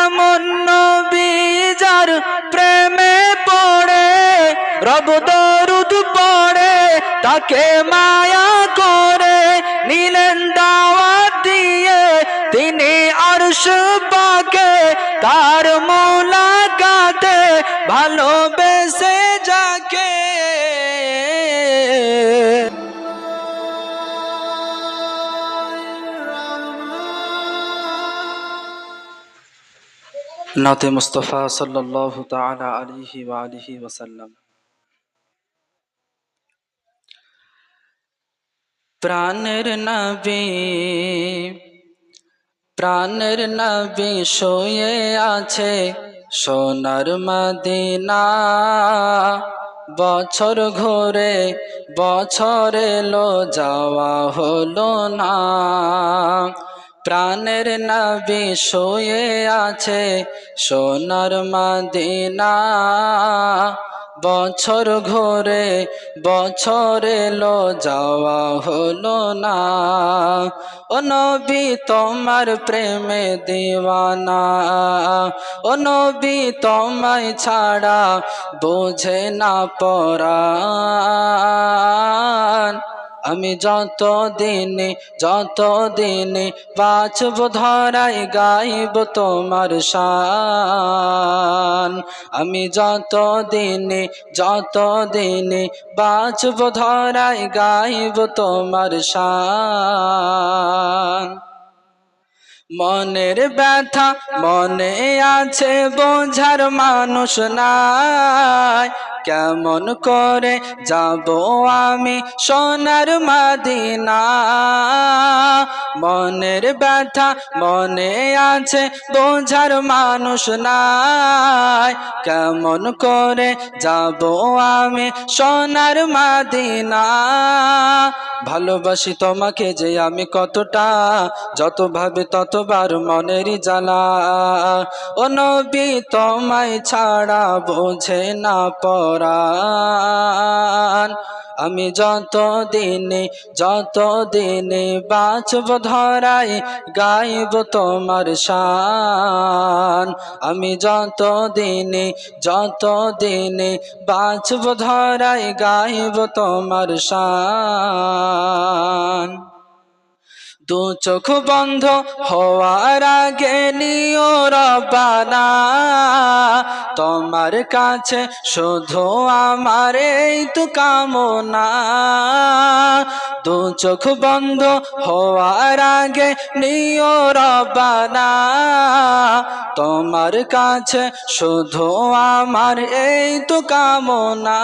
এমন নবীজার প্রেমে পড়ে, রব দরুদ পড়ে, তাকে মায়া করে, নিলেন দাওয়াত দিয়ে, তিনি আরশ পাকে, তার মোলাকাতে ভালোবেসে নাতে মুস্তফা সাল্লাল্লাহু তাআলা আলাইহি ওয়া আলিহি ওয়াসাল্লাম। প্রাণের নবী প্রাণের নবী শুয়ে আছে সোনার মদিনা। বছর ঘুরে বছর এলো, যাওয়া হলো না। প্রাণের নবী শুয়ে আছে সোনার মদিনা। বছর ঘোরে বছর এলো, যাওয়া হলো না। ও নবী, তোমার প্রেমে দিওয়ানা। ও নবী, তোমায় ছাড়া বোঝে না পরাণ আমি যত দিনে যত দিনে বাঁচব, ধরাই গাইব তোমার শান। আমি যত দিনে যত দিনে বাঁচব, ধরাই গাইব তোমার শান। মনের ব্যথা মনে আছে, বোঝার মানুষ নাই। কেমন করে যাব আমি সোনার মাদিনা? মনের ব্যথা মনে আছে, বোঝার মানুষ নাই। কেমন করে যাব আমি সোনার মাদিনা? ভালোবাসি তোমাকে যে আমি কতটা যত ভাবে ততবার মনেরই জ্বালা। ও নবী, তোমায় ছাড়া বোঝে না পরাণ আমি যত দিনে যত দিনে বাঁচব ধরাই গাইব তোমার শান। আমি যত দিনে যত দিনে বাঁচব ধরাই গাইব তোমার শান। দু চোখ বন্ধ হওয়ার আগে নিও রবানা। তোমার কাছে শুধু আমার এই তো কামনা। দু চোখ বন্ধ হওয়ার আগে নিও রবানা। তোমার কাছে শুধু আমার এই তো কামনা।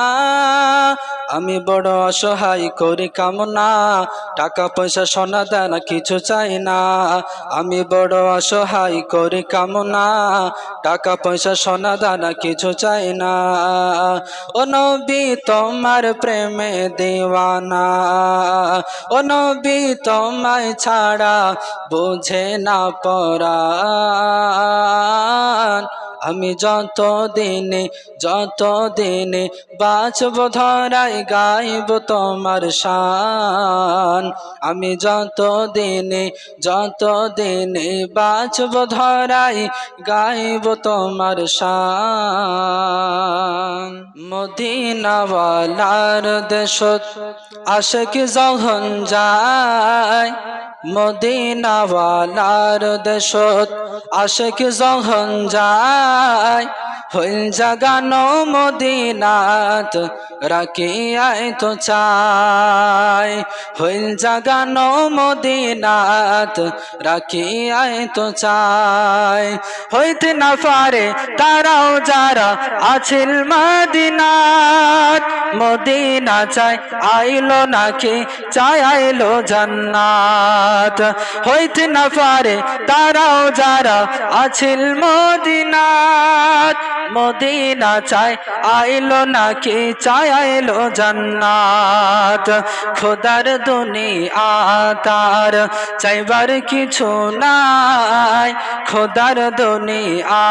আমি বড় অসহায়, করি কামনা। টাকা পয়সা, সোনা, দানা, কিছু চাই না। আমি বড় অসহায়, করি কামনা। টাকা পয়সা, সোনা, দানা, কিছু চাই না। ও নবী, তোমার প্রেমে দিওয়ানা। ও নবী, তোমায় ছাড়া বুঝে না পরাণ আমি যত দিনে যত দিনে বাঁচব, ধরাই গাইব তোমার শান। আমি যত দিনে যত দিনে বাঁচব, ধরাই গাইব তোমার শান। মদিনাওয়ালার দেশত আশেক যখন যায় মদিনাওয়ালার দেশত আশেক জহন যায়। হইল জাগানো মদিনাত রাখিয়াই তো চাই। হইল জাগানো মদিনাত রাখিয়াই তো চাই। হইতে না পারে তারাও যারা আছিল মদিনাত, মদিনা চাই আইলো নাকি চাই আইলো জান্নাত। হইতে না পারে তারাও যারা আছিল মদিনাত মদিনা চাই আইলো নাকি চাই আইলো জান্নাত। খোদার দুনিয়া তার চাইবার কিছু নাই। খোদার দুনিয়া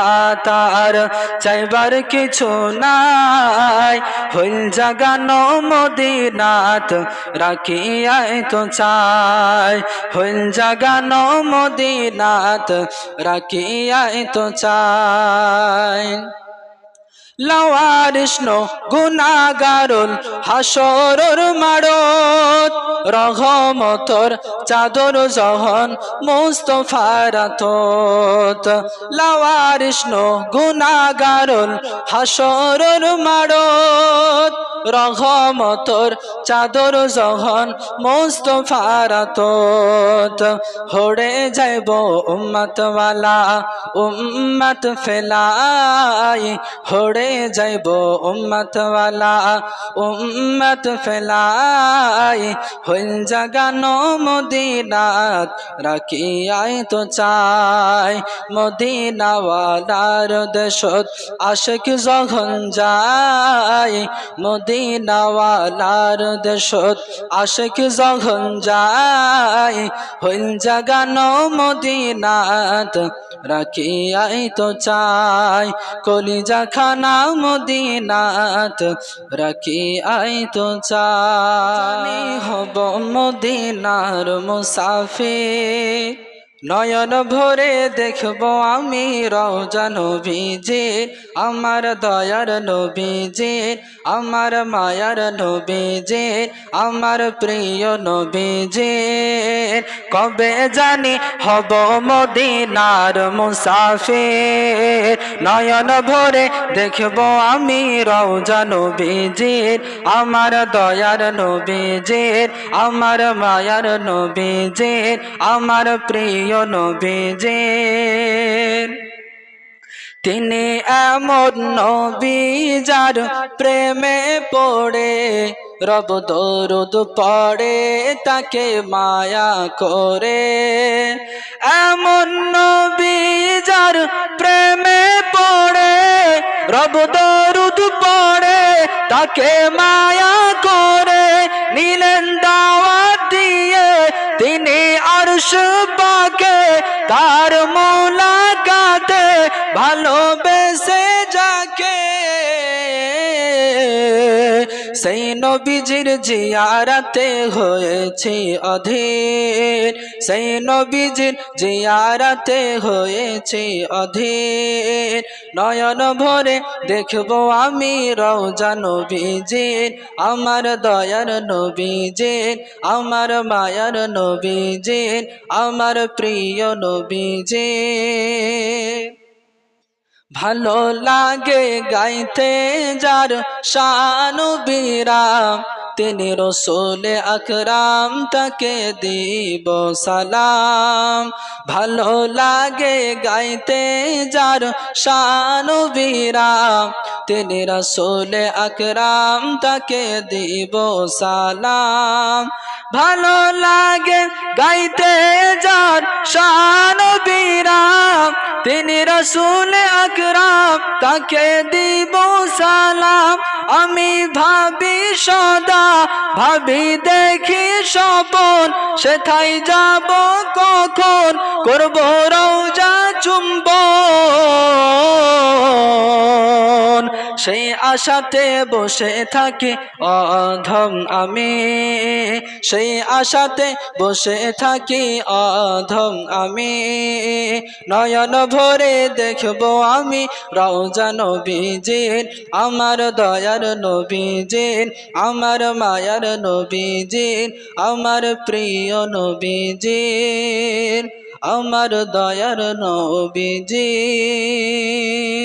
তার চাইবার কিছু নাই। হইল জাগানো মদিনাত রাখিয়াই তো চাই। হইল জাগানো মদিনাত রাখিয়াই তো চাই। লাওয়ারিষ্ণ গুনাগারুল হাসরর মারত, রহমতর চাদর জহন মুস্তফারাতত লাওয়ারিষ্ণ গুনাগারুল হাসরর মারত, রহমতর চাদর জহন মুস্তফারাতত হড়ে যাইব উম্মতওয়ালা, উম্মত ফেলাই, হড়ে যাইব উম্মতওয়ালা উম্মত ফেলাই। হইল জাগানো মদিনাত, রাখিয়াই তো চাই। মদিনাওয়ালার দেশত আশেক যখন যায়, মদিনাওয়ালার দেশত আশেক যখন যায়। হইল জাগানো মদিনাত, রাখিয়াই তো চাই। কলিজা খানা মদিনাত রাখি আই তো চাই। হব মদিনার মুসাফির। নয়ন ভরে দেখব আমি রওজা নবীজি, আমার দয়ার নবীজি, আমার মায়ার নবীজি, আমার প্রিয় নবীজি। কবে জানি হব মদিনার মুসাফির, নয়ন ভরে দেখব আমি রওজা নবীজির আমার দয়ার নবীজির আমার মায়ার নবীজির আমার প্রিয় নবীজির তিনি এমন নবী যার প্রেমে পড়ে, রব দরুদ পড়ে, তাকে মায়া করে। এমন নবী যার প্রেমে পড়ে, রব দরুদ পড়ে, তাকে মায়া করে। নিলেন দাওয়াত দিয়ে তিনি আরশ পাকে তার মোলাকাতে ভালোবেসে যাকে সেই নবীজির জিয়ারাতে হয়েছে অধীর। সেই নবীজির জিয়ারাতে হয়েছে অধীর। নয়ন ভরে দেখব আমি রওজা নবীজির, আমার দয়ার নবীজির, আমার মায়ার নবীজির, আমার প্রিয় নবীজির। ভালো লাগে গাইতে যার শানু বিরাম। তিনি রসোলে আকরাম, তাকে দিব সালাম। ভালো লাগে গাইতে যার শানু বিরাম। তিনি রসোলে আকরাম, তাকে দিব সালাম। ভালো লাগে গাইতে যার শানু বিরাম। তিনি রসুল আকরাম, তাকে দিব সালাম। আমি ভাবি সদা, ভাবি দেখি স্বপন সেথাই যাব কখন? করব রৌজা চুম্বন। সেই আশাতে বসে থাকি, অধম আমি। সেই আশাতে বসে থাকি, অধম আমি। নয়ন ভরে দেখব আমি রওজা নবীজির, আমার দয়ার নবীজির, আমার মায়ার নবীজির, আমার প্রিয় নবীজির, আমার দয়ার নবীজির।